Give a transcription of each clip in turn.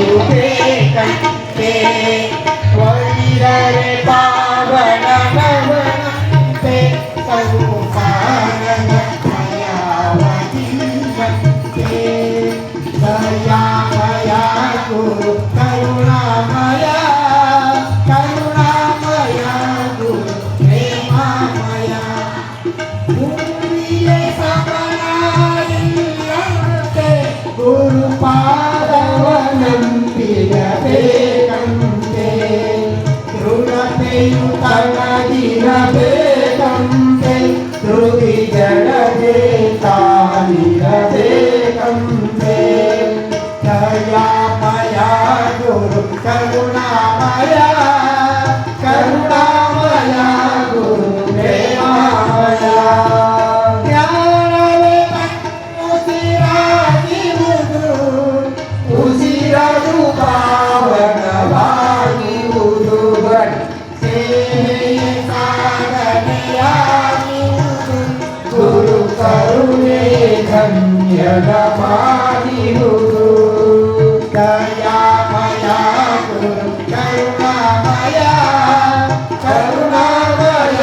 ಯುಗೇ ಕಂತೆ ವೈರೇ Yeah. ధన్యగమాగివుదు దయామయ గురు కరుణామయ కరుణామయ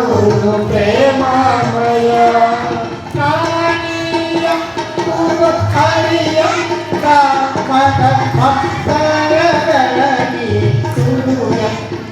గురు ప్రేమామయ కానీయం గురు హరియం కామక భక్తరగణి సూయం కా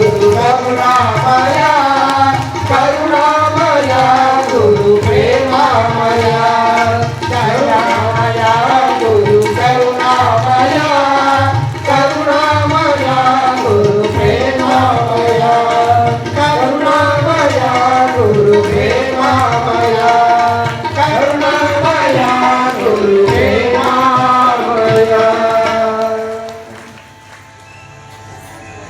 Vamos lá.